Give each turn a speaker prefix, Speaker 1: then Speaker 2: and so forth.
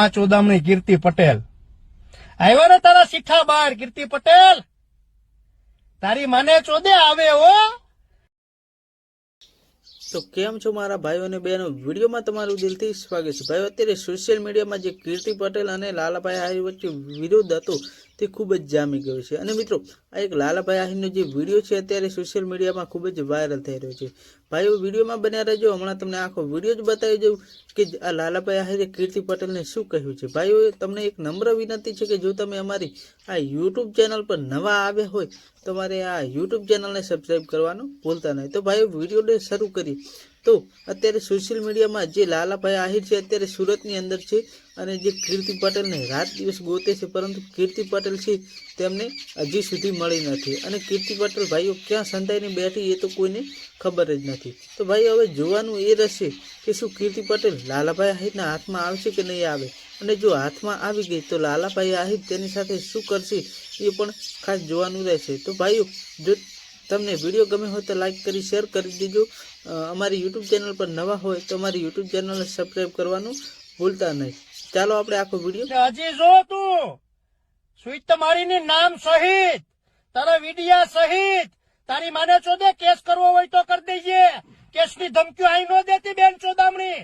Speaker 1: માં ચોદામણી કીર્તિ પટેલ. આવ્યા ને તારા સીઠા બાર, કીર્તિ પટેલ? તારી માને ચોદે આવે હો.
Speaker 2: તો કેમ છો મારા ભાઈઓ અને બહેનો? વિડીયોમાં તમારું દિલથી સ્વાગત છે. ભાઈઓ, અત્યારે સોશિયલ મીડિયામાં જે કીર્તિ પટેલ અને લાલાભાઈ આહિર વચ્ચે વિરોધ હતો, તે ખૂબ જ જામી ગયો છે. અને મિત્રો, આ એક લાલાભાઈ આહિરનો જે વીડિયો છે, અત્યારે સોશિયલ મીડિયામાં ખૂબ જ વાયરલ થઈ રહ્યો છે. ભાઈઓ, વિડીયોમાં બન્યા રહેજો. હમણાં તમને આખો વીડિયો જ બતાવી દઉં કે આ લાલાભાઈ આહિરે કીર્તિ પટેલને શું કહ્યું છે. ભાઈઓ, તમને એક નમ્ર વિનંતી છે કે જો તમે અમારી આ યુટ્યુબ ચેનલ પર નવા આવ્યા હોય તો મારે આ યુટ્યુબ ચેનલને સબસ્ક્રાઈબ કરવાનું ભૂલતા નહીં. તો ભાઈઓ, વિડીયોને શરૂ કરી તો અત્યારે સોશિયલ મીડિયામાં જે લાલાભાઈ આહિર છે, અત્યારે સુરતની અંદર છે અને જે કીર્તિ પટેલને રાત દિવસ ગોતે છે, પરંતુ કીર્તિ પટેલ છે તેમને હજી સુધી મળી નથી. અને કીર્તિ પટેલ ભાઈઓ ક્યાં સંતાઈને બેઠી એ તો કોઈને ખબર જ નથી. તો ભાઈ હવે જોવાનું એ રહેશે કે શું કીર્તિ પટેલ લાલાભાઈ આહિરના હાથમાં આવશે કે નહીં આવે? અને જો હાથમાં આવી ગઈ તો લાલાભાઈ આહિર તેની સાથે શું કરશે એ પણ ખાસ જોવાનું રહેશે. તો ભાઈઓ જો તમને વીડિયો ગમે હોય તો લાઈક કરી, શેર કરી દેજો. અમારી યુટ્યુબ ચેનલ પર નવા હોય તો અમારી યુટ્યુબ ચેનલને સબસ્ક્રાઈબ કરવાનું ભૂલતા નહીં. ચાલો આપણે આખો વીડિયો
Speaker 1: હજી જો તું સ્વીટ મારીની નામ સહિત, તારા વિડિયા સહિત, તારી માને ચોદે કેસ કરવો હોય તો કરી દેજે. કેસની ધમકીઓ આઈ ન દેતી બેન ચોદામણી.